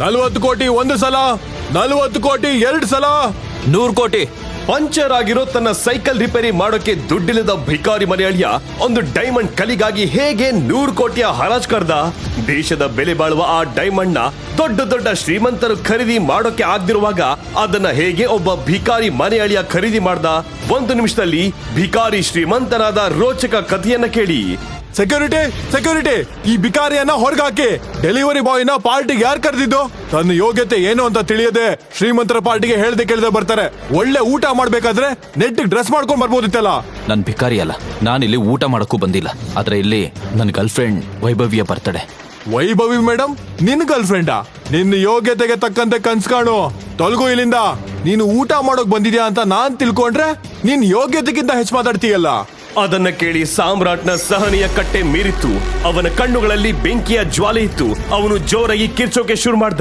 ನಲ್ವತ್ತು ಕೋಟಿ ಒಂದು ಸಲ ನಲ್ವತ್ತು ಕೋಟಿ ಎರಡು ಸಲ. ನೂರು ಕೋಟಿ. ಪಂಚರ್ ಆಗಿರೋ ತನ್ನ ಸೈಕಲ್ ರಿಪೇರಿ ಮಾಡೋಕೆ ದುಡ್ಡಿಲ್ಲದ ಭಿಕಾರಿ ಮನೆಯಳಿಯ ಒಂದು ಡೈಮಂಡ್ ಕಲಿಗಾಗಿ ಹೇಗೆ ನೂರು ಕೋಟಿಯ ಹರಾಜ್ ಕರ್ದ? ದೇಶದ ಬೆಲೆ ಬಾಳುವ ಆ ಡೈಮಂಡ್ನ ದೊಡ್ಡ ದೊಡ್ಡ ಶ್ರೀಮಂತರು ಖರೀದಿ ಮಾಡೋಕೆ ಆಗದಿರುವಾಗ ಅದನ್ನ ಹೇಗೆ ಒಬ್ಬ ಭಿಕಾರಿ ಮನೆಯಳಿಯ ಖರೀದಿ ಮಾಡ್ದ? ಒಂದು ನಿಮಿಷದಲ್ಲಿ ಭಿಕಾರಿ ಶ್ರೀಮಂತನಾದ ರೋಚಕ ಕಥೆಯನ್ನ ಕೇಳಿ. ಸೆಕ್ಯೂರಿಟಿ ಸೆಕ್ಯೂರಿಟಿ ಈ ಬಿಕಾರಿಯನ್ನ ಹೊರಗಾಕಿ. ಡೆಲಿವರಿ ಬಾಯ್ನ ಪಾರ್ಟಿಗೆ ಯಾರು ಕರೆದಿದ್ದು? ತನ್ನ ಯೋಗ್ಯತೆ ಏನು ಅಂತ ತಿಳಿಯದೆ ಶ್ರೀಮಂತರ ಪಾರ್ಟಿಗೆ ಹೇಳ್ದೆ ಕೇಳದೆ ಬರ್ತಾರೆ. ಒಳ್ಳೆ ಊಟ ಮಾಡ್ಬೇಕಾದ್ರೆ ನೆಟ್ ಡ್ರೆಸ್ ಮಾಡ್ಕೊಂಡ್ ಬರ್ಬೋದಿತ್ತಲ್ಲ? ನನ್ ಭಿಕಾರಿ ಅಲ್ಲ. ನಾನಿಲ್ಲಿ ಊಟ ಮಾಡಕ್ಕೂ ಬಂದಿಲ್ಲ. ಆದ್ರೆ ಇಲ್ಲಿ ನನ್ನ ಗರ್ಲ್ ಫ್ರೆಂಡ್ ವೈಭವಿಯ ಬರ್ತಡೆ. ವೈಭವಿ ಮೇಡಮ್ ನಿನ್ ಗರ್ಲ್ ಫ್ರೆಂಡಾ ನಿನ್ನ ಯೋಗ್ಯತೆಗೆ ತಕ್ಕಂತೆ ಕನ್ಸ್ ಕಾಣು. ತೊಲಗು ಇಲ್ಲಿಂದ. ನೀನು ಊಟ ಮಾಡೋಕ್ ಬಂದಿದ್ಯಾ ಅಂತ ನಾನ್ ತಿಳ್ಕೊಂಡ್ರೆ ನಿನ್ ಯೋಗ್ಯತೆಗಿಂತ ಹೆಚ್ಚು ಮಾತಾಡ್ತೀಯಲ್ಲ? ಅದನ್ನ ಕೇಳಿ ಸಾಮ್ರಾಟ್ನ ಸಹನೆಯ ಕಟ್ಟೆ ಮೀರಿತ್ತು. ಅವನ ಕಣ್ಣುಗಳಲ್ಲಿ ಬೆಂಕಿಯ ಜ್ವಾಲೆ ಇತ್ತು. ಅವನು ಜೋರಾಗಿ ಕಿರ್ಚೋಕೆ ಶುರು ಮಾಡ್ದ.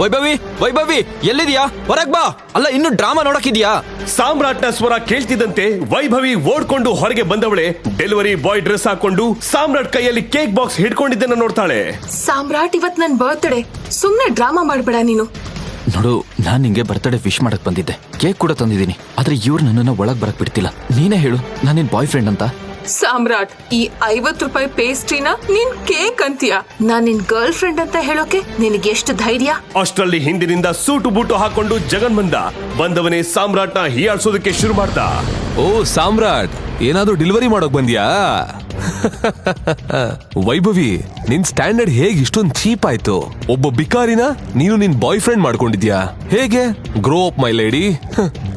ವೈಭವಿ ವೈಭವಿ ಎಲ್ಲಿದ್ಯಾ? ಹೊರಗ್ ಬಾ. ಅಲ್ಲ ಇನ್ನು ಡ್ರಾಮಾ ನೋಡಕ್ಕಿದ್ಯಾ? ಸಾಮ್ರಾಟ್ನ ಸ್ವರ ಕೇಳ್ತಿದ್ದಂತೆ ವೈಭವಿ ಓಡ್ಕೊಂಡು ಹೊರಗೆ ಬಂದವಳೆ. ಡೆಲಿವರಿ ಬಾಯ್ ಡ್ರೆಸ್ ಹಾಕೊಂಡು ಸಾಮ್ರಾಟ್ ಕೈಯಲ್ಲಿ ಕೇಕ್ ಬಾಕ್ಸ್ ಹಿಡ್ಕೊಂಡಿದ್ದನ್ನ ನೋಡ್ತಾಳೆ. ಸಾಮ್ರಾಟ್ ಇವತ್ ನನ್ ಬರ್ತ್ಡೇ ಸುಮ್ನೆ ಡ್ರಾಮಾ ಮಾಡ್ಬೇಡ ನೀನು. ನೋಡು ನಾನ್ ನಿಂಗೆ ಬರ್ತಡೇ ವಿಶ್ ಮಾಡಕ್ ಬಂದಿದ್ದೆ. ಕೇಕ್ ಕೂಡ ತಂದಿದ್ದೀನಿ. ಆದ್ರೆ ಇವ್ರು ನನ್ನನ್ನ ಒಳಗ್ ಬರಕ್ ಬಿಡ್ತಿಲ್ಲ. ನೀನೇ ಹೇಳು ನಾನ್ ನಿನ್ ಬಾಯ್ ಫ್ರೆಂಡ್ ಅಂತ. ಸಾಮ್ರಾಟ್ ಈ ಐವತ್ ರೂಪಾಯಿ ಪೇಸ್ಟ್ರಿನ ನೀನ್ ಕೇಕ್ ಅಂತೀಯ? ನಾನ್ ನಿನ್ ಗರ್ಲ್ ಫ್ರೆಂಡ್ ಅಂತ ಹೇಳೋಕೆ ನಿನಗೆ ಎಷ್ಟು ಧೈರ್ಯ? ಅಷ್ಟರಲ್ಲಿ ಹಿಂದಿನಿಂದ ಸೂಟು ಬೂಟು ಹಾಕೊಂಡು ಜಗನ್ ಬಂದ ಬಂದವನೇ ಸಾಮ್ರಾಟ್ನ ಹೀಯಾಡ್ಸೋದಕ್ಕೆ ಶುರು ಮಾಡ್ದ. ಓ ಸಾಮ್ರಾಟ್ ಏನಾದ್ರೂ ಡೆಲಿವರಿ ಮಾಡೋಕ್ ಬಂದ್ಯಾ? ವೈಭವಿ, ನಿನ್ ಸ್ಟ್ಯಾಂಡರ್ಡ್ ಹೇಗ್ ಇಷ್ಟೊಂದ್ ಚೀಪ್ ಆಯ್ತು? ಒಬ್ಬ ಬಿಕಾರಿನ ನೀನು ನಿನ್ ಬಾಯ್ ಫ್ರೆಂಡ್ ಮಾಡ್ಕೊಂಡಿದ್ಯಾ? ಹೇಗೆ? ಗ್ರೋ ಅಪ್ ಮೈ ಲೇಡಿ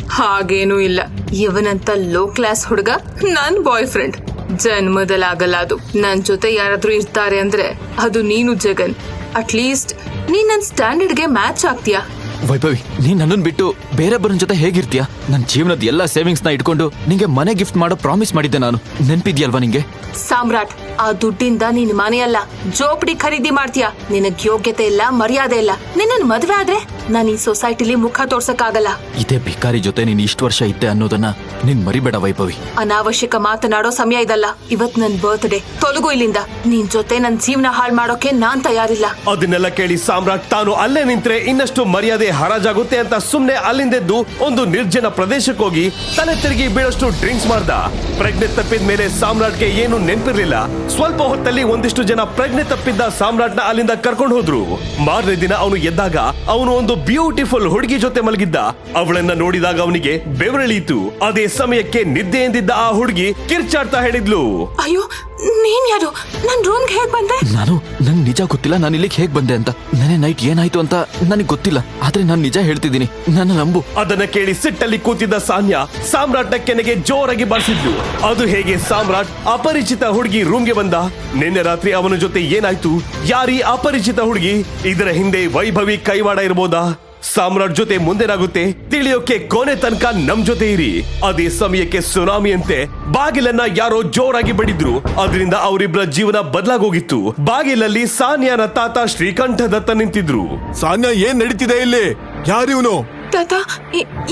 ಹಾಗೇನೂ ಇಲ್ಲ. ಇವನಂತ ಲೋ ಕ್ಲಾಸ್ ಹುಡುಗ, ನನ್ ಬಾಯ್ ಫ್ರೆಂಡ್ ಜನ್ಮದಲ್ಲಾಗಲ್ಲ ಅದು. ನನ್ ಜೊತೆ ಯಾರಾದ್ರೂ ಇರ್ತಾರೆ ಅಂದ್ರೆ ಅದು ನೀನು ಜಗನ್. ಅಟ್ಲೀಸ್ಟ್ ನೀನ್ ನನ್ ಸ್ಟ್ಯಾಂಡರ್ಡ್ಗೆ ಮ್ಯಾಚ್ ಆಗ್ತೀಯಾ? ವೈಭವಿ, ನೀನ್ ನನ್ನನ್ ಬಿಟ್ಟು ಬೇರೊಬ್ಬರನ್ ಜೊತೆ ಹೇಗಿರ್ತೀಯ? ನನ್ನ ಜೀವನದ ಎಲ್ಲಾ ಸೇವಿಂಗ್ಸ್ನ ಇಟ್ಕೊಂಡು ನಿಂಗೆ ಮನೆ ಗಿಫ್ಟ್ ಮಾಡೋ ಪ್ರಾಮಿಸ್ ಮಾಡಿದ್ದೆ ನಾನು. ನೆನ್ಪಿದ್ಯಲ್ವಾ ನಿಂಗೆ? ಸಾಮ್ರಾಟ್, ಆ ದುಡ್ಡಿಂದ ನೀನ್ ಮನೆಯಲ್ಲ. ಜೋಪಡಿ ಖರೀದಿ ಮಾಡ್ತೀಯ? ನಿನಗ್ ಯೋಗ್ಯತೆ ಇಲ್ಲ, ಮರ್ಯಾದೆ ಇಲ್ಲ. ನಿನ್ನ ಮದ್ವೆ ಆದ್ರೆ? ನಾನ್ ಈ ಸೊಸೈಟಿಲಿ ಮುಖ ತೋರ್ಸಕ್ಕಾಗಲ್ಲ. ಇದೇ ಭಿಕಾರಿ ಜೊತೆ ನೀನ್ ಇಷ್ಟು ವರ್ಷ ಇದ್ದೆ ಅನ್ನೋದನ್ನ ನೀನ್ ಮರಿಬೇಡ ವೈಭವಿ. ಅನಾವಶ್ಯಕ ಮಾತನಾಡೋ ಸಮಯ ಇದಲ್ಲ. ಇವತ್ ನನ್ ಬರ್ತ್ಡೇ ತೊಲಗು ಇಲ್ಲಿಂದ. ನಿನ್ ಜೊತೆ ನನ್ ಜೀವನ ಹಾಳ್ ಮಾಡೋಕೆ ನಾನ್ ತಯಾರಿಲ್ಲ. ಅದನ್ನೆಲ್ಲ ಕೇಳಿ ಸಾಮ್ರಾಟ್ ತಾನು ಅಲ್ಲೇ ನಿಂತ್ರೆ ಇನ್ನಷ್ಟು ಮರ್ಯಾದೆ ಹರಾಜಾಗುತ್ತೆ ಅಂತ ಸುಮ್ನೆ ಅಲ್ಲಿಂದೆದ್ದು ಒಂದು ನಿರ್ಜನ ಪ್ರದೇಶಕ್ಕೆ ಹೋಗಿ ತಲೆ ತಿರುಗಿ ಬೀಳಷ್ಟು ಡ್ರಿಂಕ್ಸ್ ಮಾಡ್ದ. ಪ್ರಜ್ಞೆ ತಪ್ಪಿದ ಮೇಲೆ ಸಾಮ್ರಾಟ್ಗೆ ಏನು ನೆನ್ಪಿರ್ಲಿಲ್ಲ. ಸ್ವಲ್ಪ ಹೊತ್ತಲ್ಲಿ ಒಂದಿಷ್ಟು ಜನ ಪ್ರಜ್ಞೆ ತಪ್ಪಿದ್ದ ಸಾಮ್ರಾಟ್ನ ಅಲ್ಲಿಂದ ಕರ್ಕೊಂಡು ಹೋದ್ರು. ಮಾರನೇ ದಿನ ಅವನು ಎದ್ದಾಗ ಅವನು ಒಂದು ಬ್ಯೂಟಿಫುಲ್ ಹುಡುಗಿ ಜೊತೆ ಮಲಗಿದ್ದ. ಅವಳನ್ನ ನೋಡಿದಾಗ ಅವನಿಗೆ ಬೆವರಳೀತು. ಅದೇ ಸಮಯಕ್ಕೆ ನಿದ್ದೆ ಎಂದಿದ್ದ ಆ ಹುಡುಗಿ ಕಿರ್ಚಾಡ್ತಾ ಹೇಳಿದ್ಲು. ಅಯ್ಯೋ ನೀನ್ ಯಾರು? ನನ್ ರೂಮ್ ಹೇಗ್ ಬಂದೆ? ನಾನು ನಂಗ್ ನಿಜ ಗೊತ್ತಿಲ್ಲ ನಾನು ಇಲ್ಲಿಗೆ ಹೇಗ್ ಬಂದೆ ಅಂತ. ನೆನೆ ನೈಟ್ ಏನಾಯ್ತು ಅಂತ ನನಗೆ ಗೊತ್ತಿಲ್ಲ. ಆದ್ರೆ ನಾನು ನಿಜ ಹೇಳ್ತಿದ್ದೀನಿ. ನನ್ನ ನಂಬು. ಅದನ್ನ ಕೇಳಿ ಸಿಟ್ಟಲ್ಲಿ ಕೂತಿದ್ದ ಸಾನ್ಯಾ ಸಾಮ್ರಾಟ್ನ ಕೆನೆಗೆ ಜೋರಾಗಿ ಬಾರಿಸಿದ್ಲು. ಅದು ಹೇಗೆ ಸಾಮ್ರಾಟ್ ಅಪರಿಚಿತ ಹುಡುಗಿ ರೂಮ್ಗೆ ಬಂದ? ನಿನ್ನೆ ರಾತ್ರಿ ಅವನ ಜೊತೆ ಏನಾಯ್ತು? ಯಾರೀ ಅಪರಿಚಿತ ಹುಡುಗಿ? ಇದರ ಹಿಂದೆ ವೈಭವಿ ಕೈವಾಡ ಇರ್ಬೋದಾ? ಸಾಮ್ರಾಟ್ ಜೊತೆ ಮುಂದೇನಾಗುತ್ತೆ ತಿಳಿಯೋಕೆ ಕೊನೆ ತನಕ ನಮ್ ಜೊತೆ ಇರಿ. ಅದೇ ಸಮಯಕ್ಕೆ ಸುನಾಮಿಯಂತೆ ಬಾಗಿಲನ್ನ ಯಾರೋ ಜೋರಾಗಿ ಬಡಿದ್ರು. ಅದರಿಂದ ಅವರಿಬ್ಬರ ಜೀವನ ಬದಲಾಗೋಗಿತ್ತು. ಬಾಗಿಲಲ್ಲಿ ಸಾನ್ಯಾನ ತಾತ ಶ್ರೀಕಂಠ ದತ್ತ ನಿಂತಿದ್ರು. ಸಾನ್ಯಾ ಏನ್ ನಡೀತಿದೆ ಇಲ್ಲಿ? ಯಾರಿವನು ತಾತ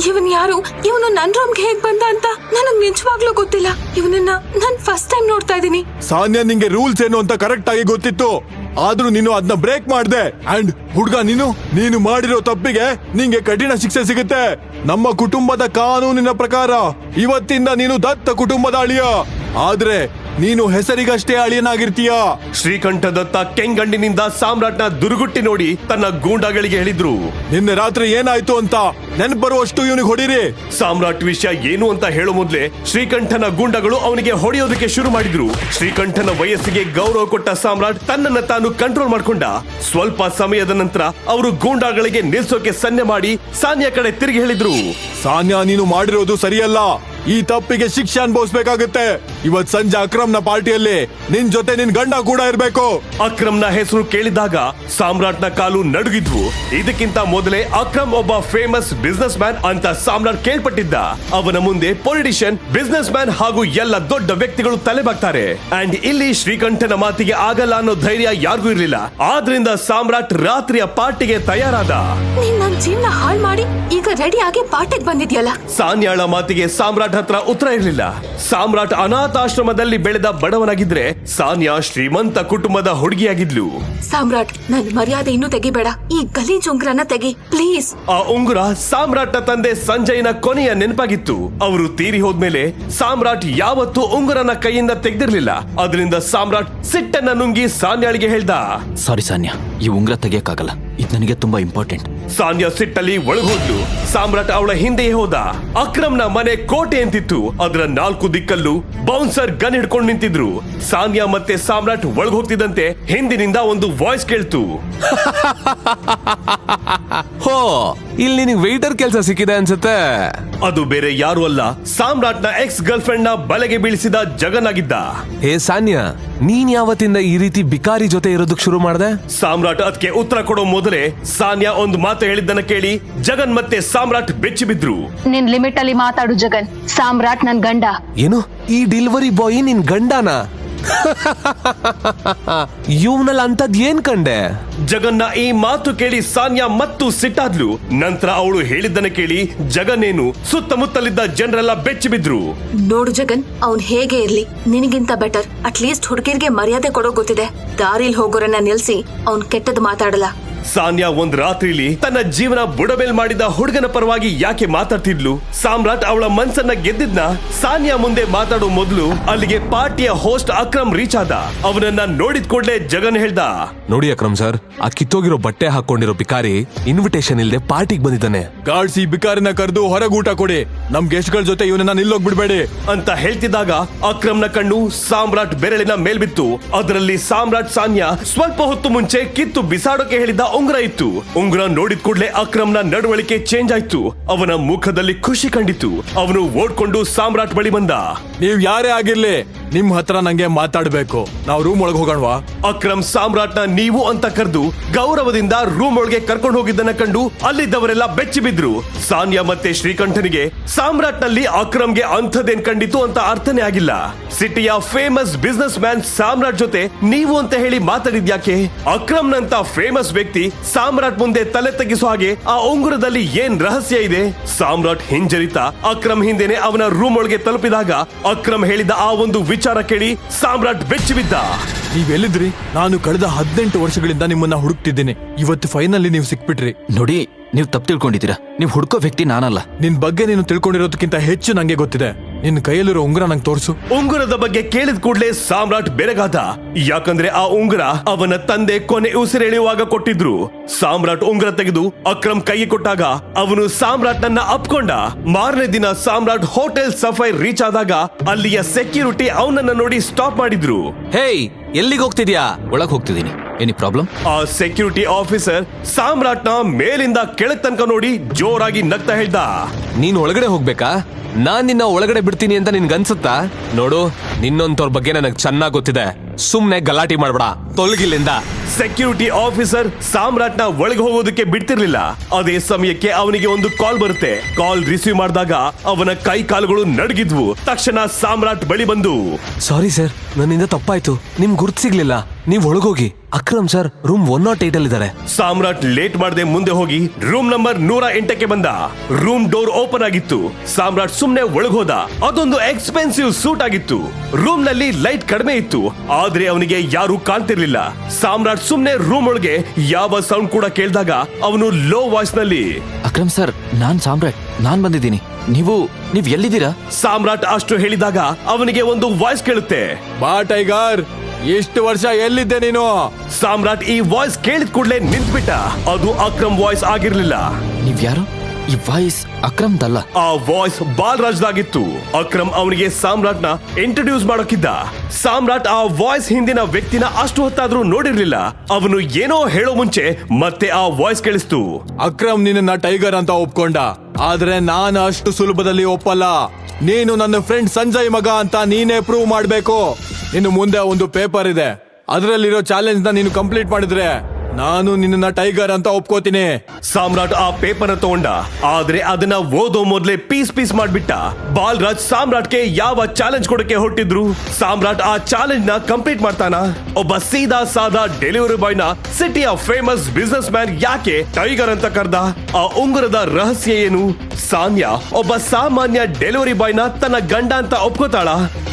ಇವನ್ ಯಾರು? ಇವನು ನನ್ ರೂಮ್ಗೆ ಹೇಗ್ ಬಂದ ಅಂತ ನನಗ್ ನಿಜವಾಗ್ಲೂ ಗೊತ್ತಿಲ್ಲ. ಇವನನ್ನ ನಾನ್ ಫಸ್ಟ್ ಟೈಮ್ ನೋಡ್ತಾ ಇದೀನಿ ಸಾನ್ಯ ನಿಂಗೆ ರೂಲ್ಸ್ ಏನು ಅಂತ ಕರೆಕ್ಟ್ ಆಗಿ ಗೊತ್ತಿತ್ತು? ಆದ್ರೂ ನೀನು ಅದನ್ನ ಬ್ರೇಕ್ ಮಾಡ್ದೆ. ಅಂಡ್ ಹುಡ್ಗ ನೀನು ನೀನು ಮಾಡಿರೋ ತಪ್ಪಿಗೆ ನಿಂಗೆ ಕಠಿಣ ಶಿಕ್ಷೆ ಸಿಗುತ್ತೆ. ನಮ್ಮ ಕುಟುಂಬದ ಕಾನೂನಿನ ಪ್ರಕಾರ ಇವತ್ತಿಂದ ನೀನು ದತ್ತ ಕುಟುಂಬದ ಅಳಿಯ. ಆದ್ರೆ ನೀನು ಹೆಸರಿಗಷ್ಟೇ ಅಳಿಯನಾಗಿರ್ತೀಯ? ಶ್ರೀಕಂಠದತ್ತ ಕೆಂಗಣ್ಣಿನಿಂದ ಸಾಮ್ರಾಟ್ನ ದುರುಗುಟ್ಟಿ ನೋಡಿ ತನ್ನ ಗೂಂಡಾಗಳಿಗೆ ಹೇಳಿದ್ರು. ನಿನ್ನೆ ರಾತ್ರಿ ಏನಾಯ್ತು ಅಂತ ನೆನ್ಪ್ ಬರುವಷ್ಟು ಇವನಿಗೆ ಹೊಡಿರಿ. ಸಾಮ್ರಾಟ್ ವಿಷಯ ಏನು ಅಂತ ಹೇಳೋ ಮೊದ್ಲೆ ಶ್ರೀಕಂಠನ ಗೂಂಡಗಳು ಅವನಿಗೆ ಹೊಡೆಯೋದಕ್ಕೆ ಶುರು ಮಾಡಿದ್ರು. ಶ್ರೀಕಂಠನ ವಯಸ್ಸಿಗೆ ಗೌರವ ಕೊಟ್ಟ ಸಾಮ್ರಾಟ್ ತನ್ನನ್ನ ತಾನು ಕಂಟ್ರೋಲ್ ಮಾಡ್ಕೊಂಡ. ಸ್ವಲ್ಪ ಸಮಯದ ನಂತರ ಅವರು ಗೂಂಡಾಗಳಿಗೆ ನಿಲ್ಸೋಕೆ ಸನ್ನೆ ಮಾಡಿ ಸಾನ್ಯ ಕಡೆ ತಿರುಗಿ ಹೇಳಿದ್ರು. ಸಾನ್ಯ ನೀನು ಮಾಡಿರೋದು ಸರಿಯಲ್ಲ. ಈ ತಪ್ಪಿಗೆ ಶಿಕ್ಷೆ ಅನುಭವಿಸ್ಬೇಕಾಗುತ್ತೆ. ಇವತ್ ಸಂಜೆ ಅಕ್ರಮ್ನ ಪಾರ್ಟಿಯಲ್ಲಿ ನಿನ್ ಜೊತೆ ನಿನ್ ಗಂಡ ಕೂಡ ಇರ್ಬೇಕು. ಅಕ್ರಮ್ನ ಹೆಸರು ಕೇಳಿದಾಗ ಸಾಮ್ರಾಟ್ನ ಕಾಲು ನಡುಗಿದ್ವು. ಇದಕ್ಕಿಂತ ಮೊದಲೇ ಅಕ್ರಮ್ ಒಬ್ಬ ಫೇಮಸ್ ಬಿಸ್ನೆಸ್ ಮ್ಯಾನ್ ಅಂತ ಸಾಮ್ರಾಟ್ ಕೇಳ್ಪಟ್ಟಿದ್ದ. ಅವನ ಮುಂದೆ ಪೊಲಿಟಿಷಿಯನ್ ಬಿಸ್ನೆಸ್ ಮ್ಯಾನ್ ಹಾಗೂ ಎಲ್ಲ ದೊಡ್ಡ ವ್ಯಕ್ತಿಗಳು ತಲೆಬಾಗ್ತಾರೆ. ಅಂಡ್ ಇಲ್ಲಿ ಶ್ರೀಕಂಠನ ಮಾತಿಗೆ ಆಗಲ್ಲ ಅನ್ನೋ ಧೈರ್ಯ ಯಾರಿಗೂ ಇರಲಿಲ್ಲ. ಆದ್ರಿಂದ ಸಾಮ್ರಾಟ್ ರಾತ್ರಿಯ ಪಾರ್ಟಿಗೆ ತಯಾರಾದ. ನೀನ್ ಜೀವನ ಹಾಳ್ ಮಾಡಿ ಈಗ ರೆಡಿ ಆಗಿ ಪಾರ್ಟಿಗ್ ಬಂದಿದ್ಯಲ್ಲ? ಸಾನ್ಯಾಳ ಮಾತಿಗೆ ಸಾಮ್ರಾಟ್ ಸಾಮ್ರಾಟ್ ಹತ್ರ ಉತ್ತರ ಇರಲಿಲ್ಲ. ಸಾಮ್ರಾಟ್ ಅನಾಥಾಶ್ರಮದಲ್ಲಿ ಬೆಳೆದ ಬಡವನಾಗಿದ್ರೆ ಸಾನ್ಯಾ ಶ್ರೀಮಂತ ಕುಟುಂಬದ ಹುಡುಗಿಯಾಗಿದ್ಲು. ಸಾಮ್ರಾಟ್ ನನ್ ಮರ್ಯಾದೆ ಇನ್ನೂ ತೆಗಿಬೇಡ. ಈ ಗಲೀಜ್ ಉಂಗ್ರನ ತೆಗಿ ಪ್ಲೀಸ್ ಆ ಉಂಗುರ ಸಾಮ್ರಾಟ್ನ ತಂದೆ ಸಂಜಯ್ನ ಕೊನೆಯ ನೆನಪಾಗಿತ್ತು. ಅವರು ತೀರಿ ಹೋದ್ಮೇಲೆ ಸಾಮ್ರಾಟ್ ಯಾವತ್ತೂ ಉಂಗುರನ ಕೈಯಿಂದ ತೆಗ್ದಿರ್ಲಿಲ್ಲ. ಅದರಿಂದ ಸಾಮ್ರಾಟ್ ಸಿಟ್ಟನ್ನ ನುಂಗಿ ಸಾನ್ಯಾಳಿಗೆ ಹೇಳ್ದ ಸಾರಿ ಸಾನ್ಯಾ. ಈ ಉಂಗುರ ತೆಗಿಯಕ್ಕಾಗಲ್ಲ. ಇದು ನನಗೆ ತುಂಬಾ ಇಂಪಾರ್ಟೆಂಟ್. ಸಾನ್ಯಾ ಸಿಟ್ಟಲ್ಲಿ ಒಳಗೋದ್ಲು. ಸಾಮ್ರಾಟ್ ಅವಳ ಹಿಂದೆಯೇ ಹೋದ. ಅಕ್ರಮ್ನ ಮನೆ ಕೋಟೆ ಅಂತಿತ್ತು. ಅದರ ನಾಲ್ಕು ದಿಕ್ಕಲ್ಲೂ ಬೌನ್ಸರ್ ಗನ್ ಹಿಡ್ಕೊಂಡು ನಿಂತಿದ್ರು. ಸಾನ್ಯಾ ಮತ್ತೆ ಸಾಮ್ರಾಟ್ ಒಳಗ್ ಹೋಗ್ತಿದ್ದಂತೆ ಹಿಂದಿನಿಂದ ಒಂದು ವಾಯ್ಸ್ ಕೇಳ್ತು. ಹೋ ಇಲ್ಲಿ ನಿನಗೆ ವೆಯ್ಟರ್ ಕೆಲಸ ಸಿಕ್ಕಿದೆ ಅನ್ಸುತ್ತೆ. ಅದು ಬೇರೆ ಯಾರು ಅಲ್ಲ ಸಾಮ್ರಾಟ್ನ ಎಕ್ಸ್ ಗರ್ಲ್ ಫ್ರೆಂಡ್ನ ಬಲೆಗೆ ಬೀಳಿಸಿದ ಜಗನ್ ಆಗಿದ್ದ ಹೇ ಸಾನ್ಯ ನೀನ್ ಯಾವತ್ತಿಂದ ಈ ರೀತಿ ಬಿಕಾರಿ ಜೊತೆ ಇರೋದಕ್ ಶುರು ಮಾಡ್ದೆ? ಸಾಮ್ರಾಟ್ ಅದಕ್ಕೆ ಉತ್ತರ ಕೊಡೋ ಮೊದಲೇ ಸಾನ್ಯಾ ಒಂದು ಮಾತು ಹೇಳಿದ್ದನ್ನ ಕೇಳಿ ಜಗನ್ ಮತ್ತೆ ಸಾಮ್ರಾಟ್ ಬೆಚ್ಚಿ ಬಿದ್ರು. ನಿನ್ ಲಿಮಿಟ್ ಅಲ್ಲಿ ಮಾತಾಡು ಜಗನ್. ಸಾಮ್ರಾಟ್ ನನ್ ಗಂಡ. ಏನು? ಈ ಡೆಲಿವರಿ ಬಾಯ್ ನಿನ್ ಗಂಡನ? ಇವ್ನಲ್ಲಿ ಅಂತದ್ ಏನ್ ಕಂಡೆ? ಜಗನ್ನ ಈ ಮಾತು ಕೇಳಿ ಸಾನ್ಯಾ ಮತ್ತು ಸಿಟ್ಟಾದ್ಲು. ನಂತರ ಅವಳು ಹೇಳಿದ್ದನ್ನ ಕೇಳಿ ಜಗನ್ನೇನು ಸುತ್ತಮುತ್ತಲಿದ್ದ ಜನರೆಲ್ಲ ಬೆಚ್ಚಿ ಬಿದ್ರು. ನೋಡು ಜಗನ್ ಅವ್ನ್ ಹೇಗೆ ಇರ್ಲಿ? ನಿನಗಿಂತ ಬೆಟರ್ ಅಟ್ಲೀಸ್ಟ್ ಹುಡುಗಿರ್ಗೆ ಮರ್ಯಾದೆ ಕೊಡೋ ಗೊತ್ತಿದೆ. ದಾರಿಲ್ ಹೋಗೋರನ್ನ ನಿಲ್ಸಿ ಅವ್ನ್ ಕೆಟ್ಟದ್ ಮಾತಾಡಲ್ಲ. ಸಾನ್ಯಾ ಒಂದ್ ರಾತ್ರಿಲಿ ತನ್ನ ಜೀವನ ಬುಡಮೇಲ್ ಮಾಡಿದ ಹುಡುಗನ ಪರವಾಗಿ ಯಾಕೆ ಮಾತಾಡ್ತಿದ್ಲು? ಸಾಮ್ರಾಟ್ ಅವಳ ಮನ್ಸನ್ನ ಗೆದ್ದಿದ್ನ ಸಾನ್ಯಾ ಮುಂದೆ ಮಾತಾಡೋ ಮೊದಲು ಅಲ್ಲಿಗೆ ಪಾರ್ಟಿಯ ಹೋಸ್ಟ್ ಅಕ್ರಮ್ ರೀಚ್ ಆದ. ಅವನನ್ನ ನೋಡಿದ ಕೂಡಲೇ ಜಗನ್ ಹೇಳ್ದ ನೋಡಿ ಅಕ್ರಮ್ ಸರ್ ಆ ಕಿತ್ತೋಗಿರೋ ಬಟ್ಟೆ ಹಾಕೊಂಡಿರೋ ಬಿಕಾರಿ ಇನ್ವಿಟೇಷನ್ ಇಲ್ಲದೆ ಪಾರ್ಟಿಗೆ ಬಂದಿದ್ದಾನೆ. ಗಾಡ್ಸ್ ಈ ಬಿಕಾರಿನ ಕರೆದು ಹೊರಗೆ ಊಟ ಕೊಡಿ. ನಮ್ ಗೆಸ್ಟ್ಗಳ ಜೊತೆ ಇವನನ್ನ ನಿಲ್ಲೋಗ್ ಬಿಡ್ಬೇಡಿ ಅಂತ ಹೇಳ್ತಿದ್ದಾಗ ಅಕ್ರಮ್ನ ಕಣ್ಣು ಸಾಮ್ರಾಟ್ ಬೆರಳಿನ ಮೇಲ್ಬಿತ್ತು. ಅದರಲ್ಲಿ ಸಾಮ್ರಾಟ್ ಸಾನ್ಯಾ ಸ್ವಲ್ಪ ಹೊತ್ತು ಮುಂಚೆ ಕಿತ್ತು ಬಿಸಾಡೋಕೆ ಹೇಳಿದ ಉಂಗುರ ಇತ್ತು. ಉಂಗುರ ನೋಡಿದ ಕೂಡಲೇ ಅಕ್ರಮ್ನ ನಡವಳಿಕೆ ಚೇಂಜ್ ಆಯ್ತು. ಅವನ ಮುಖದಲ್ಲಿ ಖುಷಿ ಕಂಡಿತು. ಅವನು ಓಡ್ಕೊಂಡು ಸಾಮ್ರಾಟ್ ಬಳಿ ಬಂದ. ನೀವ್ ಯಾರೇ ಆಗಿರ್ಲಿ ನಿಮ್ ಹತ್ರ ನಂಗೆ ಮಾತಾಡ್ಬೇಕು. ನಾವ್ ರೂಮ್ ಒಳಗೆ ಹೋಗೋಣವಾ? ಅಕ್ರಮ್ ಸಾಮ್ರಾಟ್ನ ನೀವು ಅಂತ ಕರೆದು ಗೌರವದಿಂದ ರೂಮ್ ಒಳಗೆ ಕರ್ಕೊಂಡು ಹೋಗಿದ್ದನ್ನ ಕಂಡು ಅಲ್ಲಿದ್ದವರೆಲ್ಲ ಬೆಚ್ಚಿ ಬಿದ್ರು. ಸಾನ್ಯಾ ಮತ್ತೆ ಶ್ರೀಕಂಠನಿಗೆ ಸಾಮ್ರಾಟ್ನಲ್ಲಿ ಅಕ್ರಮ್ಗೆ ಅಂಥದ್ದೇನ್ ಕಂಡಿತು ಅಂತ ಅರ್ಥನೇ ಆಗಿಲ್ಲ. ಸಿಟಿಯ ಫೇಮಸ್ ಬಿಸ್ನೆಸ್ ಮ್ಯಾನ್ ಸಾಮ್ರಾಟ್ ಜೊತೆ ನೀವು ಅಂತ ಹೇಳಿ ಮಾತಾಡಿದ್ಯಾಕೆ? ಅಕ್ರಮ್ನಂತ ಫೇಮಸ್ ವ್ಯಕ್ತಿ ಸಾಮ್ರಾಟ್ ಮುಂದೆ ತಲೆ ತಗ್ಗಿಸೋ ಹಾಗೆ ಆ ಉಂಗುರದಲ್ಲಿ ಏನ್ ರಹಸ್ಯ ಇದೆ? ಸಾಮ್ರಾಟ್ ಹಿಂಜರಿತ ಅಕ್ರಮ್ ಹಿಂದೆನೆ ಅವನ ರೂಮ್ ಒಳಗೆ ತಲುಪಿದಾಗ ಅಕ್ರಮ್ ಹೇಳಿದ ಆ ಒಂದು ಕೇಳಿ ಸಾಮ್ರಾಟ್ ಬೆಚ್ಚಿ ಬಿದ್ದ ನೀವ್ ಎಲ್ಲಿದ್ರಿ ನಾನು ಕಳೆದ ಹದಿನೆಂಟು ವರ್ಷಗಳಿಂದ ನಿಮ್ಮನ್ನ ಹುಡುಕ್ತಿದ್ದೇನೆ. ಇವತ್ತು ಫೈನಲಿ ನೀವು ಸಿಕ್ಬಿಟ್ರಿ. ನೋಡಿ ನೀವು ತಪ್ಪು ತಿಳ್ಕೊಂಡಿದ್ದೀರಾ. ನೀವು ಹುಡ್ಕೋ ವ್ಯಕ್ತಿ ನಾನಲ್ಲ. ನಿನ್ ಬಗ್ಗೆ ನೀನು ತಿಳ್ಕೊಂಡಿರೋದಕ್ಕಿಂತ ಹೆಚ್ಚು ನಂಗೆ ಗೊತ್ತಿದೆ. ನಿನ್ ಕೈಯಲ್ಲಿರೋ ಉಂಗುರ ನಂಗೆ ತೋರಿಸು. ಉಂಗುರದ ಬಗ್ಗೆ ಕೇಳಿದ ಕೂಡಲೇ ಸಾಮ್ರಾಟ್ ಬೆರಗಾದ. ಯಾಕಂದ್ರೆ ಆ ಉಂಗುರ ಅವನ ತಂದೆ ಕೊನೆ ಉಸಿರೆಳೆಯುವಾಗ ಕೊಟ್ಟಿದ್ರು. ಸಾಮ್ರಾಟ್ ಉಂಗುರ ತೆಗೆದು ಅಕ್ರಮ್ ಕೈಗೆ ಕೊಟ್ಟಾಗ ಅವನು ಸಾಮ್ರಾಟ್ನನ್ನ ಅಪ್ಕೊಂಡ. ಮಾರನೇ ದಿನ ಸಾಮ್ರಾಟ್ ಹೋಟೆಲ್ ಸಫೈ ರೀಚ್ ಆದಾಗ ಅಲ್ಲಿಯ ಸೆಕ್ಯೂರಿಟಿ ಅವನನ್ನ ನೋಡಿ ಸ್ಟಾಪ್ ಮಾಡಿದ್ರು. ಹೇಯ್ ಎಲ್ಲಿಗೆ ಹೋಗ್ತಿದ್ಯಾ? ಒಳಗ್ ಹೋಗ್ತಿದ್ದೀನಿ. ಏನಿ ಪ್ರಾಬ್ಲಮ್ ಆ ಸೆಕ್ಯೂರಿಟಿ ಆಫೀಸರ್ ಸಾಮ್ರಾಟ್ನ ಮೇಲಿಂದ ಕೆಳಗ್ ತನಕ ನೋಡಿ ಜೋರಾಗಿ ನಗ್ತಾ ಹೇಳ್ದ. ನೀನ್ ಒಳಗಡೆ ಹೋಗ್ಬೇಕಾ? ನಾನ್ ನಿನ್ನ ಒಳಗಡೆ ಬಿಡ್ತೀನಿ ಅಂತ ನಿನ್ಗನ್ಸುತ್ತಾ ನೋಡು ನಿನ್ನೊಂತವ್ರ ಬಗ್ಗೆ ನನಗ್ ಚೆನ್ನಾಗ್ ಗೊತ್ತಿದೆ. ಸುಮ್ನೆ ಗಲಾಟಿ ಮಾಡ್ಬೇಡ. ತೊಲಗಿಲ್ಲಿಂದ. ಸೆಕ್ಯೂರಿಟಿ ಆಫೀಸರ್ ಸಾಮ್ರಾಟ್ನ ಒಳಗೆ ಹೋಗೋದಕ್ಕೆ ಬಿಡ್ತಿರ್ಲಿಲ್ಲ. ಅದೇ ಸಮಯಕ್ಕೆ ಅವನಿಗೆ ಒಂದು ಕಾಲ್ ಬರುತ್ತೆ. ಕಾಲ್ ರಿಸೀವ್ ಮಾಡಿದಾಗ ಅವನ ಕೈ ಕಾಲುಗಳು ನಡಗಿದ್ವು. ತಕ್ಷಣ ಸಾಮ್ರಾಟ್ ಬಳಿ ಬಂದು ಸಾರಿ ಸರ್ ನನ್ನಿಂದ ತಪ್ಪಾಯ್ತು. ನಿಮ್ ಗುರ್ತ್ ಸಿಗ್ಲಿಲ್ಲ. ನೀವ್ ಒಳಗೋಗಿ. Akram sir room one nought eight ಅಲ್ಲಿ ಇದಾರೆ ಸಾಮ್ರಾಟ್ ಲೇಟ್ ಮಾಡದೆ ಮುಂದೆ ಹೋಗಿ ರೂಮ್ ನಂಬರ್ ನೂರ ಎಂಟಕ್ಕೆ ಬಂದ. ರೂಮ್ ಡೋರ್ ಓಪನ್ ಆಗಿತ್ತು. ಸಾಮ್ರಾಟ್ ಸುಮ್ನೆ ಒಳಗೋದ ಅದೊಂದು ಎಕ್ಸ್ಪೆನ್ಸಿವ್ ಸೂಟ್ ಆಗಿತ್ತು. ರೂಮ್ನಲ್ಲಿ ಲೈಟ್ ಕಡಿಮೆ ಇತ್ತು. ಆದ್ರೆ ಅವನಿಗೆ ಯಾರು ಕಾಣ್ತಿರ್ಲಿಲ್ಲ. ಸಾಮ್ರಾಟ್ ಸುಮ್ನೆ ರೂಮ್ ಒಳಗೆ ಯಾವ ಸೌಂಡ್ ಕೂಡ ಕೇಳಿದಾಗ ಅವನು ಲೋ ವಾಯ್ಸ್ನಲ್ಲಿ ಅಕ್ರಮ್ ಸರ್ ನಾನ್ ಸಾಮ್ರಾಟ್ ನಾನ್ ಬಂದಿದ್ದೀನಿ. ನೀವು ನೀವ್ ಎಲ್ಲಿದ್ದೀರಾ? ಸಾಮ್ರಾಟ್ ಅಷ್ಟು ಹೇಳಿದಾಗ ಅವನಿಗೆ ಒಂದು ವಾಯ್ಸ್ ಕೇಳುತ್ತೆ. ಬಾ ಟೈಗರ್ ಎಷ್ಟು ವರ್ಷ ಎಲ್ಲಿದ್ದೆ ನೀನು? ಸಾಮ್ರಾಟ್ ಈ ವಾಯ್ಸ್ ಕೇಳಿದ ಕೂಡಲೇ ನಿಂತ್ಬಿಟ್ಟ. ಅದು ಅಕ್ರಮ್ ವಾಯ್ಸ್ ಆಗಿರ್ಲಿಲ್ಲ. ನೀವ್ ಯಾರು ಈ ವಾಯ್ಸ್ ಅಕ್ರಮ್ದಲ್ಲ. ಆ ವಾಯ್ಸ್ ಬಾಲರಾಜ್ದಾಗಿತ್ತು. ಅಕ್ರಮ್ ಅವನಿಗೆ ಸಾಮ್ರಾಟ್ನ ಇಂಟ್ರೊಡ್ಯೂಸ್ ಮಾಡೋಕಿದ್ದ ಸಾಮ್ರಾಟ್ ಆ ವಾಯ್ಸ್ ಹಿಂದಿನ ವ್ಯಕ್ತಿನ ಅಷ್ಟು ಹೊತ್ತಾದ್ರೂ ನೋಡಿರ್ಲಿಲ್ಲ. ಅವನು ಏನೋ ಹೇಳೋ ಮುಂಚೆ ಮತ್ತೆ ಆ ವಾಯ್ಸ್ ಕೇಳಿಸ್ತು. ಅಕ್ರಮ್ ನಿನ್ನ ಟೈಗರ್ ಅಂತ ಒಪ್ಕೊಂಡ. ಆದ್ರೆ ನಾನು ಅಷ್ಟು ಸುಲಭದಲ್ಲಿ ಒಪ್ಪಲ್ಲ. ನೀನು ನನ್ನ ಫ್ರೆಂಡ್ ಸಂಜಯ್ ಮಗ ಅಂತ ನೀನೇ ಪ್ರೂವ್ ಮಾಡ್ಬೇಕು. ಇನ್ನು ಮುಂದೆ ಒಂದು ಪೇಪರ್ ಇದೆ. ಅದರಲ್ಲಿರೋ ಚಾಲೆಂಜ್ನ ನೀನು ಕಂಪ್ಲೀಟ್ ಮಾಡಿದ್ರೆ ನಾನು ನಿನ್ನ ಟೈಗರ್ ಅಂತ ಒಪ್ಕೋತೀನಿ. ಸಾಮ್ರಾಟ್ ಆ ಪೇಪರ್ ತಗೊಂಡ. ಆದ್ರೆ ಅದನ್ನ ಓದೋ ಮೊದ್ಲೇ ಪೀಸ್ ಪೀಸ್ ಮಾಡ್ಬಿಟ್ಟ. ಬಾಲ್ರಾಜ್ ಸಾಮ್ರಾಟ್ಗೆ ಯಾವ ಚಾಲೆಂಜ್ ಕೊಡಕ್ಕೆ ಹೊಟ್ಟಿದ್ರು ಸಾಮ್ರಾಟ್ ಆ ಚಾಲೆಂಜ್ನ ಕಂಪ್ಲೀಟ್ ಮಾಡ್ತಾನ? ಒಬ್ಬ ಸೀದಾ ಸಾದಾ ಡೆಲಿವರಿ ಬಾಯ್ನ ಸಿಟಿಯ ಫೇಮಸ್ ಬಿಸ್ನೆಸ್ ಮ್ಯಾನ್ ಯಾಕೆ ಟೈಗರ್ ಅಂತ ಕರ್ದ? ಆ ಉಂಗುರದ ರಹಸ್ಯ ಏನು? ಸಾನ್ಯಾ ಒಬ್ಬ ಸಾಮಾನ್ಯ ಡೆಲಿವರಿ ಬಾಯ್ನ ತನ್ನ ಗಂಡ ಅಂತ ಒಪ್ಕೋತಾಳ?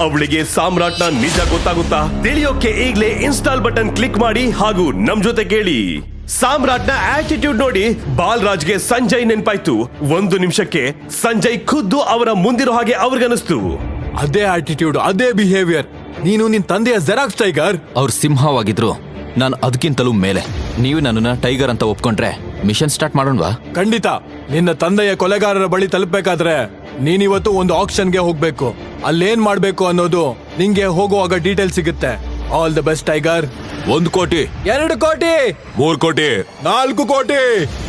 ಅವಳಿಗೆ ಸಾಮ್ರಾಟ್ನ ನಿಜ ಗೊತ್ತಾಗುತ್ತಾ? ತಿಳಿಯೋಕೆ ಈಗ್ಲೇ ಇನ್ಸ್ಟಾಲ್ ಬಟನ್ ಕ್ಲಿಕ್ ಮಾಡಿ ಹಾಗೂ ನಮ್ ಜೊತೆ ಕೇಳಿ. ಸಾಮ್ರಾಟ್ನ ಆಟಿಟ್ಯೂಡ್ ನೋಡಿ ಬಾಲ್ರಾಜ್ಗೆ ಸಂಜಯ್ ನೆನ್ಪಾಯ್ತು. ಒಂದು ನಿಮಿಷಕ್ಕೆ ಸಂಜಯ್ ಖುದ್ದು ಅವರ ಮುಂದಿರೋ ಹಾಗೆ ಅವ್ರಿಗನಿಸ್ತು ಅದೇ ಆಟಿಟ್ಯೂಡ್ ಅದೇ ಬಿಹೇವಿಯರ್ ನೀನು ನಿನ್ ತಂದೆಯ ಜೆರಾಕ್ಸ್ ಟೈಗರ್ ಅವ್ರು ಸಿಂಹವಾಗಿದ್ರು. ನಾನು ಅದಕ್ಕಿಂತಲೂ ಮೇಲೆ. ನೀವು ನನ್ನನ್ನ ಟೈಗರ್ ಅಂತ ಒಪ್ಕೊಂಡ್ರೆ ಮಿಷನ್ ಸ್ಟಾರ್ಟ್ ಮಾಡೋಣವಾ? ಖಂಡಿತ. ನಿನ್ನ ತಂದೆಯ ಕೊಲೆಗಾರರ ಬಳಿ ತಲುಪಬೇಕಾದ್ರೆ ನೀನಿವತ್ತು ಒಂದು ಆಕ್ಷನ್ಗೆ ಹೋಗ್ಬೇಕು. ಅಲ್ಲೇನ್ ಮಾಡ್ಬೇಕು ಅನ್ನೋದು ನಿಂಗೆ ಹೋಗುವಾಗ ಡೀಟೇಲ್ ಸಿಗುತ್ತೆ. ಆಲ್ ದ ಬೆಸ್ಟ್ ಟೈಗರ್ ಒಂದು ಕೋಟಿ. ಎರಡು ಕೋಟಿ. ಮೂರ್ ಕೋಟಿ. ನಾಲ್ಕು ಕೋಟಿ.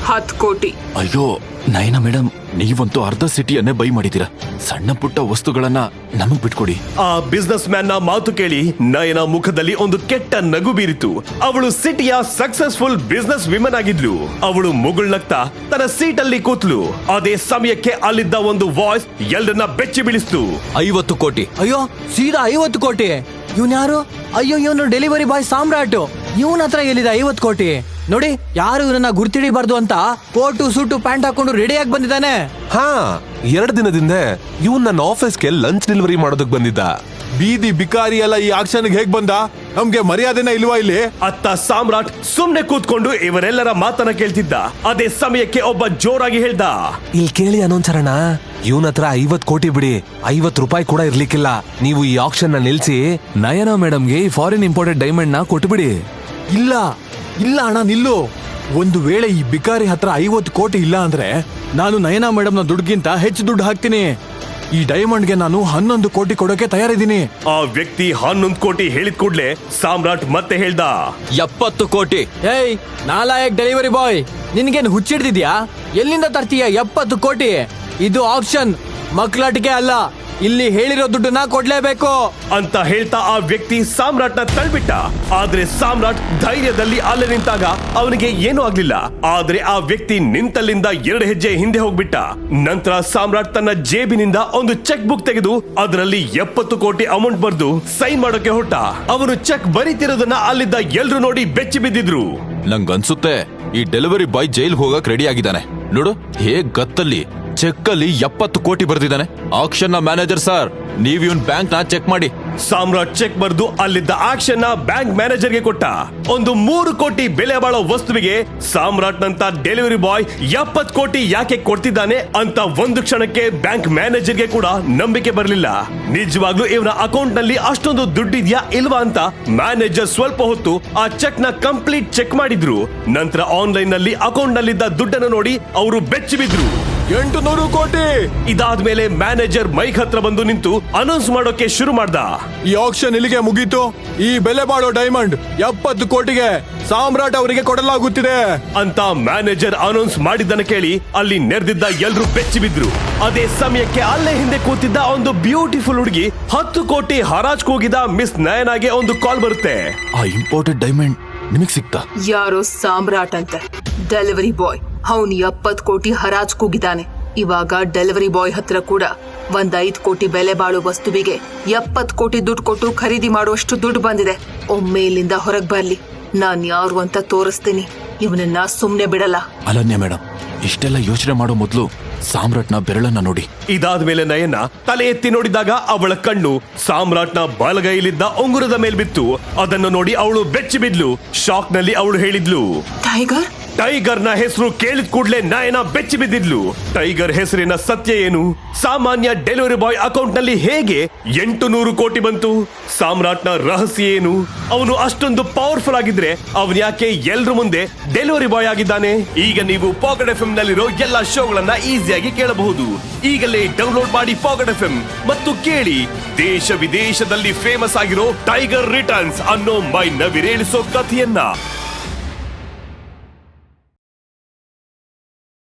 ಹತ್ತು ಕೋಟಿ. ಅಯ್ಯೋ ನಯನ ಮೇಡಮ್ ನೀವಂತೂ ಅರ್ಧ ಸಿಟಿಯನ್ನೇ ಬೈ ಮಾಡಿದೀರ ಸಣ್ಣ ಪುಟ್ಟ ವಸ್ತುಗಳನ್ನ ನಮಗ್ ಬಿಟ್ಕೊಡಿ. ಆ ಬಿಸ್ನೆಸ್ ಮ್ಯಾನ್ನ ಮಾತು ಕೇಳಿ ನಯನ ಮುಖದಲ್ಲಿ ಒಂದು ಕೆಟ್ಟ ನಗು ಬೀರಿತು. ಅವಳು ಸಿಟಿಯ ಸಕ್ಸಸ್ಫುಲ್ ಬಿಸ್ನೆಸ್ ವಿಮನ್ ಆಗಿದ್ಲು. ಅವಳು ಮುಗುಳ್ನಗ್ತಾ ತನ್ನ ಸೀಟ್ ಅಲ್ಲಿ ಕೂತ್ಲು. ಅದೇ ಸಮಯಕ್ಕೆ ಅಲ್ಲಿದ್ದ ಒಂದು ವಾಯ್ಸ್ ಎಲ್ಲರನ್ನ ಬೆಚ್ಚಿ ಬೀಳಿಸ್ತು. ಐವತ್ತು ಕೋಟಿ. ಅಯ್ಯೋ ಸೀದಾ ಐವತ್ತು ಕೋಟಿ. ಇವನ್ ಯಾರು? ಅಯ್ಯೋ ಇವನು ಡೆಲಿವರಿ ಬಾಯ್ ಸಾಮ್ರಾಟ್. ಇವನ್ ಹತ್ರ ಎಲ್ಲಿದೆ ಐವತ್ತು ಕೋಟಿ? ನೋಡಿ ಯಾರು ಇವನನ್ನ ಗುರ್ತಿಡಿಬಾರ್ದು ಅಂತ ಕೋಟು ಸೂಟು ಪ್ಯಾಂಟ್ ಹಾಕೊಂಡು ರೆಡಿಯಾಗಿ ಬಂದಿದ್ದಾನೆ. ಹಾ ಎರಡು ದಿನದಿಂದ ಇವನ್ ನನ್ನ ಆಫೀಸ್ಗೆ ಲಂಚ್ ಡೆಲಿವರಿ ಮಾಡೋದಕ್ ಬಂದಿದ್ದ. ಬೀದಿ ಬಿಕಾರಿ ಎಲ್ಲ ಈ ಆಕ್ಷನ್ಗೆ ಹೇಗ್ ಬಂದ? ನಮ್ಗೆ ಮರ್ಯಾದೆನ ಇಲ್ವಾ ಇಲ್ಲಿ? ಅತ್ತ ಸಾಮ್ರಾಟ್ ಸುಮ್ನೆ ಕೂತ್ಕೊಂಡು ಇವರೆಲ್ಲರ ಮಾತನ್ನ ಕೇಳ್ತಿದ್ದ. ಅದೇ ಸಮಯಕ್ಕೆ ಒಬ್ಬ ಜೋರಾಗಿ ಹೇಳ್ದ. ಇಲ್ಲಿ ಕೇಳಿ ಅನೋಂಚರಣ ಇವನ್ ಹತ್ರ ಐವತ್ ಕೋಟಿ ಬಿಡಿ ಐವತ್ ರೂಪಾಯಿ ಕೂಡ ಇರ್ಲಿಕ್ಕಿಲ್ಲ. ನೀವು ಈ ಆಕ್ಷನ್ನ ನಿಲ್ಸಿ ನಯನ ಮೇಡಮ್ಗೆ ಈ ಫಾರಿನ್ ಇಂಪೋರ್ಟೆಡ್ ಡೈಮಂಡ್ನ ಕೊಟ್ಬಿಡಿ. ಇಲ್ಲ ಇಲ್ಲ ಅಣ್ಣ ನಿಲ್ಲು. ಒಂದು ವೇಳೆ ಈ ಬಿಕಾರಿ ಹತ್ರ ಐವತ್ತು ಕೋಟಿ ಇಲ್ಲ ಅಂದ್ರೆ ನಾನು ನಯನ ಮೇಡಮ್ನ ದುಡ್ಗಿಂತ ಹೆಚ್ಚು ದುಡ್ಡು ಹಾಕ್ತೀನಿ. ಈ ಡೈಮಂಡ್ಗೆ ನಾನು ಹನ್ನೊಂದು ಕೋಟಿ ಕೊಡೋಕೆ ತಯಾರಿದ್ದೀನಿ. ಆ ವ್ಯಕ್ತಿ ಹನ್ನೊಂದು ಕೋಟಿ ಹೇಳಿದ ಕೂಡ್ಲೆ ಸಾಮ್ರಾಟ್ ಮತ್ತೆ ಹೇಳ್ದ. ಎಪ್ಪತ್ತು ಕೋಟಿ. ಏಯ್ ನಾಲಾಯಕ್ ಡೆಲಿವರಿ ಬಾಯ್ ನಿನ್ಗೇನು ಹುಚ್ಚಿಡ್ದಿದ್ಯಾ? ಎಲ್ಲಿಂದ ತರ್ತೀಯ ಎಪ್ಪತ್ತು ಕೋಟಿ? ಇದು ಆಪ್ಷನ್. ಮಕ್ಕಳಾಟಿಕೆ ಅಲ್ಲ. ಇಲ್ಲಿ ಹೇಳಿರೋ ದುಡ್ಡನ್ನ ಕೊಡ್ಲೇಬೇಕು. ಅಂತ ಹೇಳ್ತಾ ಆ ವ್ಯಕ್ತಿ ಸಾಮ್ರಾಟ್ನ ತಳ್ಬಿಟ್ಟ. ಆದ್ರೆ ಸಾಮ್ರಾಟ್ ಧೈರ್ಯದಲ್ಲಿ ಅಲ್ಲೇ ನಿಂತಾಗ ಅವನಿಗೆ ಏನೂ ಆಗ್ಲಿಲ್ಲ. ಆದ್ರೆ ಆ ವ್ಯಕ್ತಿ ನಿಂತಲ್ಲಿಂದ ಎರಡು ಹೆಜ್ಜೆ ಹಿಂದೆ ಹೋಗ್ಬಿಟ್ಟ. ನಂತರ ಸಾಮ್ರಾಟ್ ತನ್ನ ಜೇಬಿನಿಂದ ಒಂದು ಚೆಕ್ ಬುಕ್ ತೆಗೆದು ಅದರಲ್ಲಿ ಎಪ್ಪತ್ತು ಕೋಟಿ ಅಮೌಂಟ್ ಬರೆದು ಸೈನ್ ಮಾಡೋಕೆ ಹೊಟ್ಟ ಅವನು ಚೆಕ್ ಬರೀತಿರೋದನ್ನ ಅಲ್ಲಿದ್ದ ಎಲ್ರು ನೋಡಿ ಬೆಚ್ಚಿ ಬಿದ್ದಿದ್ರು. ನಂಗನ್ಸುತ್ತೆ ಈ ಡೆಲಿವರಿ ಬಾಯ್ ಜೈಲ್ ಹೋಗಕ್ ರೆಡಿ ಆಗಿದ್ದಾನೆ. ನೋಡು ಹೇಗ್ ಗತ್ತಲ್ಲಿ. ಚೆಕ್ ಅಲ್ಲಿ ಎಪ್ಪತ್ತು ಕೋಟಿ ಬರ್ದಿದ್ದಾನೆ. ಆಕ್ಷನ್ನ ಮ್ಯಾನೇಜರ್ ಸರ್, ನೀವ್ ಇವನ್ ಬ್ಯಾಂಕ್ನ ಚೆಕ್ ಮಾಡಿ. ಸಾಮ್ರಾಟ್ ಚೆಕ್ ಬರೆದು ಅಲ್ಲಿದ್ದ ಆಕ್ಷನ್ನ ಬ್ಯಾಂಕ್ ಮ್ಯಾನೇಜರ್ಗೆ ಕೊಟ್ಟ. ಒಂದು ಮೂರು ಕೋಟಿ ಬೆಲೆ ಬಾಳೋ ವಸ್ತುವಿಗೆ ಸಾಮ್ರಾಟ್ ನಂತ ಡೆಲಿವರಿ ಬಾಯ್ ಎಪ್ಪತ್ ಕೋಟಿ ಯಾಕೆ ಕೊಡ್ತಿದ್ದಾನೆ ಅಂತ ಒಂದು ಕ್ಷಣಕ್ಕೆ ಬ್ಯಾಂಕ್ ಮ್ಯಾನೇಜರ್ಗೆ ಕೂಡ ನಂಬಿಕೆ ಬರಲಿಲ್ಲ. ನಿಜವಾಗ್ಲೂ ಇವನ ಅಕೌಂಟ್ನಲ್ಲಿ ಅಷ್ಟೊಂದು ದುಡ್ಡಿದ್ಯಾ ಇಲ್ವಾ ಅಂತ ಮ್ಯಾನೇಜರ್ ಸ್ವಲ್ಪ ಹೊತ್ತು ಆ ಚೆಕ್ನ ಕಂಪ್ಲೀಟ್ ಚೆಕ್ ಮಾಡಿದ್ರು. ನಂತರ ಆನ್ಲೈನ್ನಲ್ಲಿ ಅಕೌಂಟ್ ನಲ್ಲಿದ್ದ ದುಡ್ಡನ್ನು ನೋಡಿ ಅವರು ಬೆಚ್ಚಿ ಬಿದ್ರು ಎಂಟು ನೂರು ಕೋಟಿ. ಇದಾದ್ಮೇಲೆ ಮ್ಯಾನೇಜರ್ ಮೈಕ್ ಹತ್ರ ಬಂದು ನಿಂತು ಅನೌನ್ಸ್ ಮಾಡೋಕೆ ಶುರು ಮಾಡ್ದ. ಈ ಆಕ್ಷನ್ ಇಲ್ಲಿಗೆ ಮುಗೀತು. ಈ ಬೆಲೆ ಬಾಳೋ ಡೈಮಂಡ್ ಎಪ್ಪತ್ತು ಕೋಟಿಗೆ ಸಾಮ್ರಾಟ್ ಅವರಿಗೆ ಕೊಡಲಾಗುತ್ತಿದೆ. ಅಂತ ಮ್ಯಾನೇಜರ್ ಅನೌನ್ಸ್ ಮಾಡಿದ್ದನ್ನ ಕೇಳಿ ಅಲ್ಲಿ ನೆರೆದಿದ್ದ ಎಲ್ರು ಬೆಚ್ಚಿ ಬಿದ್ರು. ಅದೇ ಸಮಯಕ್ಕೆ ಅಲ್ಲೇ ಹಿಂದೆ ಕೂತಿದ್ದ ಒಂದು ಬ್ಯೂಟಿಫುಲ್ ಹುಡುಗಿ ಹತ್ತು ಕೋಟಿ ಹರಾಜ್ ಕೂಗಿದ ಮಿಸ್ ನಯನಾಗೆ ಒಂದು ಕಾಲ್ ಬರುತ್ತೆ. ಆ ಇಂಪೋರ್ಟೆಡ್ ಡೈಮಂಡ್ ನಿಮಗ್ ಸಿಕ್ತಾ ಯಾರೋ ಸಾಮ್ರಾಟ್ ಅಂತ. ಡೆಲಿವರಿ ಬಾಯ್ ಅವನು ಎಪ್ಪತ್ತು ಕೋಟಿ ಹರಾಜ್ ಕೂಗಿದ್ದಾನೆ. ಇವಾಗ ಡೆಲಿವರಿ ಬಾಯ್ ಹತ್ರ ಕೂಡ ಒಂದ್ ಐದ್ ಕೋಟಿ ಬೆಲೆ ಬಾಳು ವಸ್ತುವಿಗೆ ಎಪ್ಪತ್ ಕೋಟಿ ದುಡ್ಡು ಕೊಟ್ಟು ಖರೀದಿ ಮಾಡುವಷ್ಟು ದುಡ್ಡು ಬಂದಿದೆ. ಒಮ್ಮೆ ಇಲ್ಲಿಂದ ಹೊರಗ್ ಬರ್ಲಿ. ನಾನ್ ಯಾರು ಅಂತ ತೋರಿಸ್ತೀನಿ. ಇವನನ್ನ ಸುಮ್ನೆ ಬಿಡಲ್ಲ. ಅಲನ್ಯ ಮೇಡಮ್ ಇಷ್ಟೆಲ್ಲ ಯೋಚನೆ ಮಾಡೋ ಮೊದಲು ಸಾಮ್ರಾಟ್ನ ಬೆರಳನ್ನ ನೋಡಿ. ಇದಾದ್ಮೇಲೆ ನಯನ ತಲೆ ಎತ್ತಿ ನೋಡಿದಾಗ ಅವಳ ಕಣ್ಣು ಸಾಮ್ರಾಟ್ನ ಬಲಗೈಲಿದ್ದ ಉಂಗುರದ ಮೇಲ್ ಬಿತ್ತು. ಅದನ್ನು ನೋಡಿ ಅವಳು ಬೆಚ್ಚಿ ಬಿದ್ಲು. ಶಾಕ್ನಲ್ಲಿ ಅವಳು ಹೇಳಿದ್ಲು. ಟೈಗರ್ ಟೈಗರ್ನ ಹೆಸರು ಕೇಳಿದ ಕೂಡಲೇ ನಯನ ಬೆಚ್ಚಿ ಬಿದ್ದಿದ್ಲು. ಟೈಗರ್ ಹೆಸರಿನ ಸತ್ಯ ಏನು? ಸಾಮಾನ್ಯ ಡೆಲಿವರಿ ಬಾಯ್ ಅಕೌಂಟ್ನಲ್ಲಿ ಹೇಗೆ ಎಂಟು ನೂರು ಕೋಟಿ ಬಂತು? ಸಾಮ್ರಾಟ್ನ ರಹಸ್ಯ ಏನು? ಅವನು ಅಷ್ಟೊಂದು ಪವರ್ಫುಲ್ ಆಗಿದ್ರೆ ಅವನ್ ಯಾಕೆ ಎಲ್ರ ಮುಂದೆ ಡೆಲಿವರಿ ಬಾಯ್ ಆಗಿದ್ದಾನೆ? ಈಗ ನೀವು ಪಾಕೆಟ್ ಎಫ್ ಎಂ ನಲ್ಲಿರೋ ಎಲ್ಲಾ ಶೋಗಳನ್ನ ಈಸಿಯಾಗಿ ಕೇಳಬಹುದು. ಈಗಲೇ ಡೌನ್ಲೋಡ್ ಮಾಡಿ ಪಾಕೆಟ್ ಎಫ್ ಮತ್ತು ಕೇಳಿ. ದೇಶ ವಿದೇಶದಲ್ಲಿ ಫೇಮಸ್ ಆಗಿರೋ ಟೈಗರ್ ರಿಟರ್ನ್ಸ್ ಅನ್ನೋ ಮೈ ನವಿರೇಳಿಸೋ ಕಥೆಯನ್ನ.